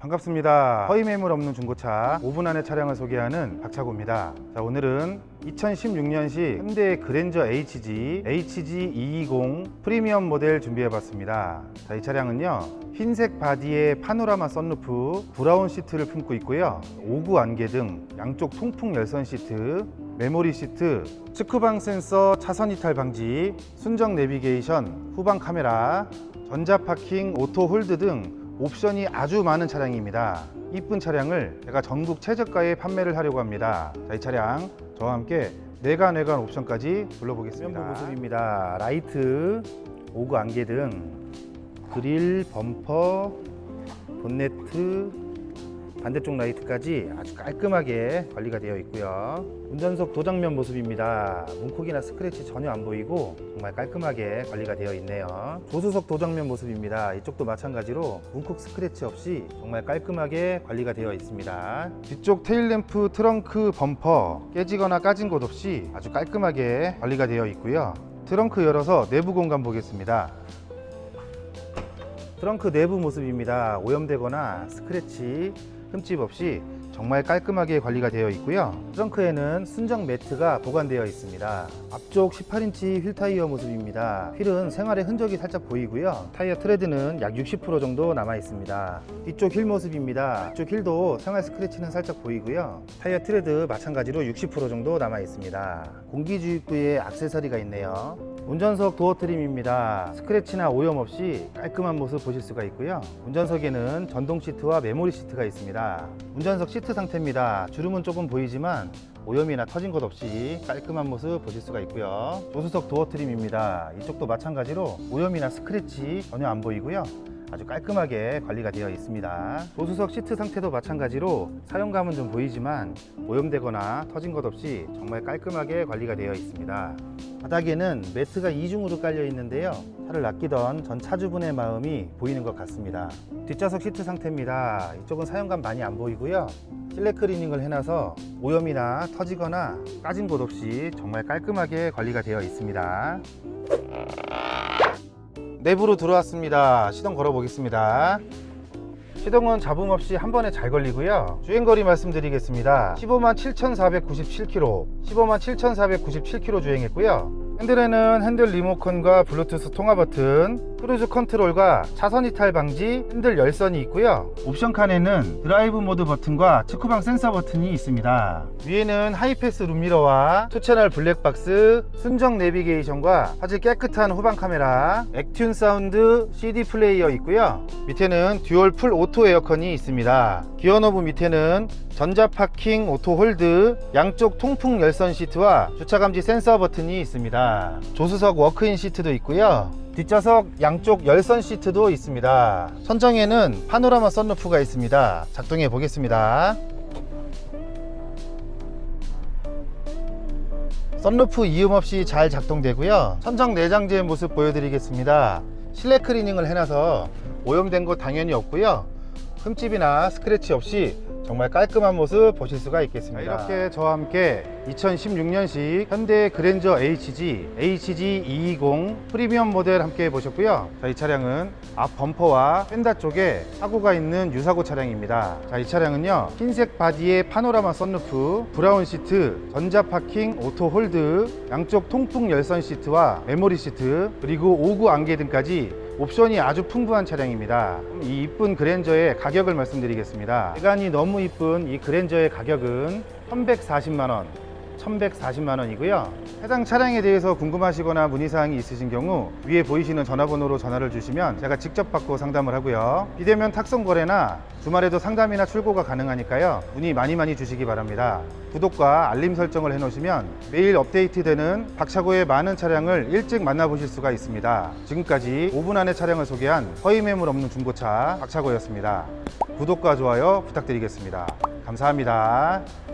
반갑습니다. 허위 매물 없는 중고차 5분 안에 차량을 소개하는 박차고입니다. 자, 오늘은 2016년식 현대 그랜저 HG HG220 프리미엄 모델 준비해봤습니다. 자, 이 차량은요 흰색 바디에 파노라마 썬루프, 브라운 시트를 품고 있고요. 5구 안개 등 양쪽 통풍 열선 시트, 메모리 시트, 측후방 센서 차선 이탈 방지, 순정 내비게이션, 후방 카메라, 전자 파킹, 오토 홀드 등 옵션이 아주 많은 차량입니다. 이쁜 차량을 제가 전국 최저가에 판매를 하려고 합니다. 자, 이 차량 저와 함께 내관 외관 옵션까지 둘러보겠습니다. 모습입니다. 라이트, 오그 안개 등 그릴, 범퍼, 본네트, 반대쪽 라이트까지 아주 깔끔하게 관리가 되어 있고요. 운전석 도장면 모습입니다. 문콕이나 스크래치 전혀 안 보이고 정말 깔끔하게 관리가 되어 있네요. 조수석 도장면 모습입니다. 이쪽도 마찬가지로 문콕 스크래치 없이 정말 깔끔하게 관리가 되어 있습니다. 뒤쪽 테일램프 트렁크 범퍼 깨지거나 까진 곳 없이 아주 깔끔하게 관리가 되어 있고요. 트렁크 열어서 내부 공간 보겠습니다. 트렁크 내부 모습입니다. 오염되거나 스크래치, 흠집 없이 정말 깔끔하게 관리가 되어 있고요. 트렁크에는 순정 매트가 보관되어 있습니다. 앞쪽 18인치 휠 타이어 모습입니다. 휠은 생활의 흔적이 살짝 보이고요. 타이어 트레드는 약 60% 정도 남아 있습니다. 뒤쪽 휠 모습입니다. 뒤쪽 휠도 생활 스크래치는 살짝 보이고요. 타이어 트레드 마찬가지로 60% 정도 남아 있습니다. 공기주입구에 액세서리가 있네요. 운전석 도어 트림입니다. 스크래치나 오염 없이 깔끔한 모습 보실 수가 있고요. 운전석에는 전동 시트와 메모리 시트가 있습니다. 운전석 시트 상태입니다. 주름은 조금 보이지만 오염이나 터진 것 없이 깔끔한 모습 보실 수가 있고요. 조수석 도어 트림입니다. 이쪽도 마찬가지로 오염이나 스크래치 전혀 안 보이고요. 아주 깔끔하게 관리가 되어 있습니다. 조수석 시트 상태도 마찬가지로 사용감은 좀 보이지만 오염되거나 터진 것 없이 정말 깔끔하게 관리가 되어 있습니다. 바닥에는 매트가 이중으로 깔려 있는데요. 차를 아끼던 전 차주분의 마음이 보이는 것 같습니다. 뒷좌석 시트 상태입니다. 이쪽은 사용감 많이 안 보이고요. 실내 클리닝을 해놔서 오염이나 터지거나 까진 곳 없이 정말 깔끔하게 관리가 되어 있습니다. 내부로 들어왔습니다. 시동 걸어 보겠습니다. 시동은 잡음 없이 한 번에 잘 걸리고요. 주행거리 말씀드리겠습니다. 15만 7,497km, 15만 7,497km 주행했고요. 핸들에는 핸들 리모컨과 블루투스 통화 버튼, 크루즈 컨트롤과 차선 이탈 방지, 핸들 열선이 있고요. 옵션 칸에는 드라이브 모드 버튼과 측후방 센서 버튼이 있습니다. 위에는 하이패스 룸미러와 투채널 블랙박스, 순정 내비게이션과 화질 깨끗한 후방 카메라, 액튠 사운드 CD 플레이어 있고요. 밑에는 듀얼 풀 오토 에어컨이 있습니다. 기어 노브 밑에는 전자 파킹 오토 홀드, 양쪽 통풍 열선 시트와 주차 감지 센서 버튼이 있습니다. 조수석 워크인 시트도 있고요. 뒷좌석 양쪽 열선 시트도 있습니다. 천정에는 파노라마 썬루프가 있습니다. 작동해 보겠습니다. 썬루프 이음 없이 잘 작동되고요. 천정 내장재의 모습 보여드리겠습니다. 실내 클리닝을 해놔서 오염된 거 당연히 없고요. 흠집이나 스크래치 없이 정말 깔끔한 모습 보실 수가 있겠습니다. 이렇게 저와 함께 2016년식 현대 그랜저 HG HG220 프리미엄 모델 함께 보셨고요. 자, 이 차량은 앞 범퍼와 펜다 쪽에 사고가 있는 유사고 차량입니다. 자, 이 차량은요 흰색 바디에 파노라마 썬루프, 브라운 시트, 전자 파킹, 오토 홀드, 양쪽 통풍 열선 시트와 메모리 시트, 그리고 5구 안개 등까지 옵션이 아주 풍부한 차량입니다. 이 이쁜 그랜저의 가격을 말씀드리겠습니다. 외관이 너무 이쁜 이 그랜저의 가격은 1140만 원. 1140만 원이고요. 해당 차량에 대해서 궁금하시거나 문의사항이 있으신 경우 위에 보이시는 전화번호로 전화를 주시면 제가 직접 받고 상담을 하고요. 비대면 탁송 거래나 주말에도 상담이나 출고가 가능하니까요. 문의 많이 많이 주시기 바랍니다. 구독과 알림 설정을 해놓으시면 매일 업데이트되는 박차고의 많은 차량을 일찍 만나보실 수가 있습니다. 지금까지 5분 안에 차량을 소개한 허위 매물 없는 중고차 박차고였습니다. 구독과 좋아요 부탁드리겠습니다. 감사합니다.